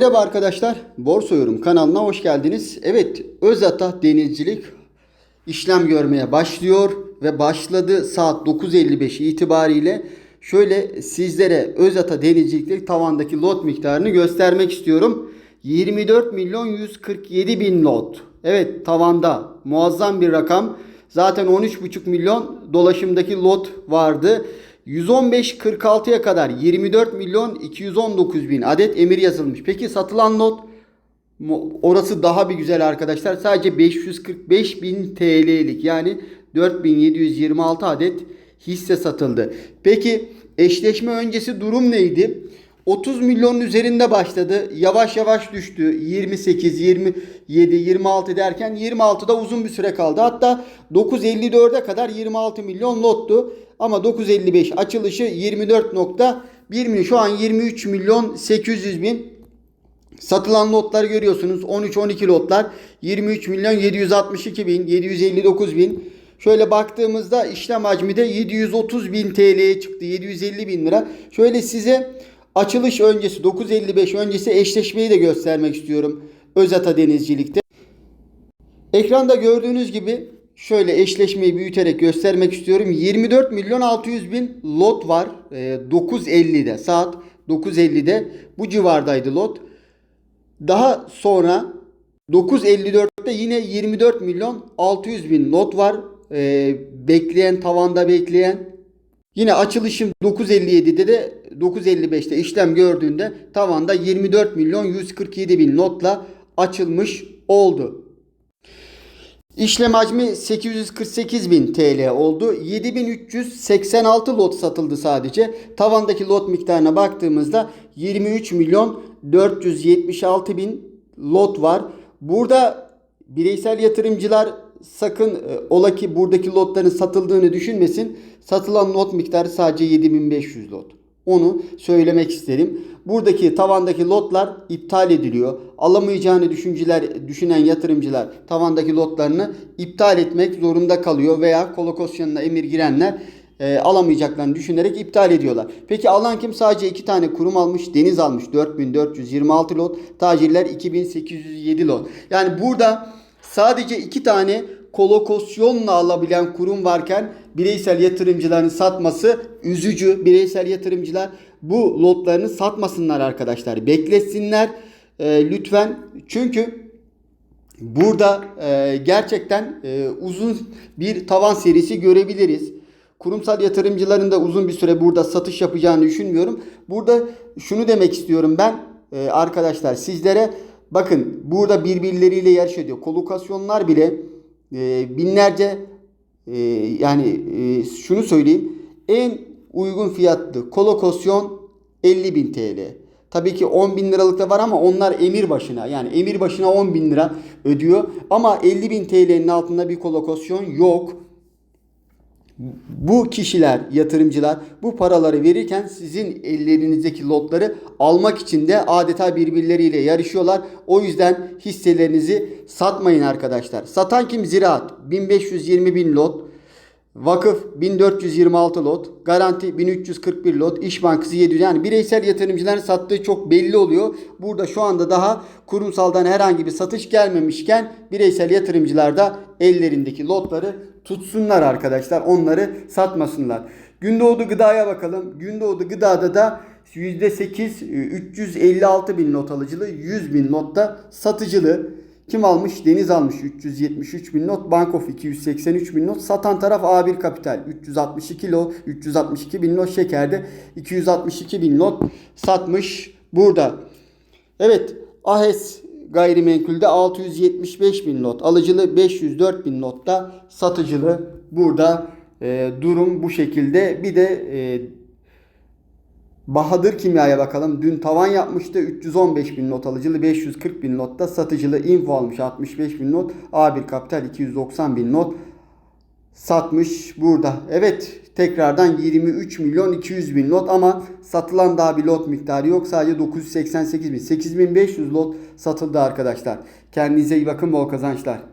Merhaba arkadaşlar, Borsa Yorum kanalına hoş geldiniz. Evet, Özata Denizcilik işlem görmeye başlıyor ve başladı saat 9.55 itibariyle. Şöyle sizlere Özata Denizcilik'te tavandaki lot miktarını göstermek istiyorum. 24 milyon 147 bin lot. Evet tavanda muazzam bir rakam. Zaten 13,5 milyon dolaşımdaki lot vardı. 115.46'ya kadar 24 milyon 219 bin adet emir yazılmış. Peki satılan Mo- orası daha bir güzel arkadaşlar. Sadece 545 bin TL'lik yani 4726 adet hisse satıldı. Peki eşleşme öncesi durum neydi? 30 milyonun üzerinde başladı. Yavaş yavaş düştü. 28, 27, 26 derken 26'da uzun bir süre kaldı. Hatta 9.54'e kadar 26 milyon lottu. Ama 9.55 açılışı 24.1 milyon. Şu an 23 milyon 800 bin Satılan lotlar görüyorsunuz. 13-12 lotlar 23 milyon 762 bin 759 bin. Şöyle baktığımızda işlem hacmi de 730 bin TL'ye çıktı. 750 bin lira. Şöyle size açılış öncesi 9.55 öncesi eşleşmeyi de göstermek istiyorum. Özata Denizcilik'te. Ekranda gördüğünüz gibi şöyle eşleşmeyi büyüterek göstermek istiyorum. 24 milyon 600 bin lot var. Ee, 9.50'de saat 9.50'de bu civardaydı lot. Daha sonra 9.54'te yine 24 milyon 600 bin lot var. Ee, bekleyen tavanda bekleyen. Yine açılışım 9.57'de de 9.55'te işlem gördüğünde tavanda 24 milyon 147 bin lotla açılmış oldu. İşlem hacmi 848 bin TL oldu. 7386 lot satıldı sadece. Tavandaki lot miktarına baktığımızda 23 milyon 476 bin lot var. Burada bireysel yatırımcılar sakın e, ola ki buradaki lotların satıldığını düşünmesin. Satılan lot miktarı sadece 7500 lot. Onu söylemek isterim. Buradaki tavandaki lotlar iptal ediliyor. Alamayacağını düşünceler, düşünen yatırımcılar tavandaki lotlarını iptal etmek zorunda kalıyor veya kolokasyonuna emir girenler e, alamayacaklarını düşünerek iptal ediyorlar. Peki alan kim? Sadece iki tane kurum almış. Deniz almış 4426 lot. Tacirler 2807 lot. Yani burada sadece iki tane kolokasyonla alabilen kurum varken bireysel yatırımcıların satması üzücü. Bireysel yatırımcılar bu lotlarını satmasınlar arkadaşlar. Bekletsinler e, lütfen. Çünkü burada e, gerçekten e, uzun bir tavan serisi görebiliriz. Kurumsal yatırımcıların da uzun bir süre burada satış yapacağını düşünmüyorum. Burada şunu demek istiyorum ben e, arkadaşlar sizlere bakın burada birbirleriyle yarış ediyor. Kolokasyonlar bile e, binlerce e, yani e, şunu söyleyeyim en uygun fiyatlı kolokasyon 50 bin TL. Tabii ki 10 bin liralık da var ama onlar emir başına yani emir başına 10 bin lira ödüyor. Ama 50 bin TL'nin altında bir kolokasyon yok. Bu kişiler, yatırımcılar bu paraları verirken sizin ellerinizdeki lotları almak için de adeta birbirleriyle yarışıyorlar. O yüzden hisselerinizi satmayın arkadaşlar. Satan kim? Ziraat 1520 bin lot. Vakıf 1426 lot, Garanti 1341 lot, İş Bankası 700 yani bireysel yatırımcıların sattığı çok belli oluyor. Burada şu anda daha kurumsaldan herhangi bir satış gelmemişken bireysel yatırımcılar da ellerindeki lotları tutsunlar arkadaşlar. Onları satmasınlar. Gündoğdu gıdaya bakalım. Gündoğdu gıdada da %8 356 bin not alıcılı 100 bin notta satıcılı. Kim almış? Deniz almış 373 bin not. Bankof 283 bin not. Satan taraf A1 Kapital 362 lot. 362 bin not şekerde 262 bin not satmış burada. Evet Ahes gayrimenkulde 675 bin not. Alıcılı 504 bin notta satıcılı burada e, durum bu şekilde. Bir de e, Bahadır Kimya'ya bakalım. Dün tavan yapmıştı. 315 bin not alıcılı 540 bin notta satıcılı info almış 65 bin not. A1 Kapital 290 bin not satmış burada. Evet tekrardan 23 milyon 200 bin lot ama satılan daha bir lot miktarı yok. Sadece 988 bin 8500 lot satıldı arkadaşlar. Kendinize iyi bakın bol kazançlar.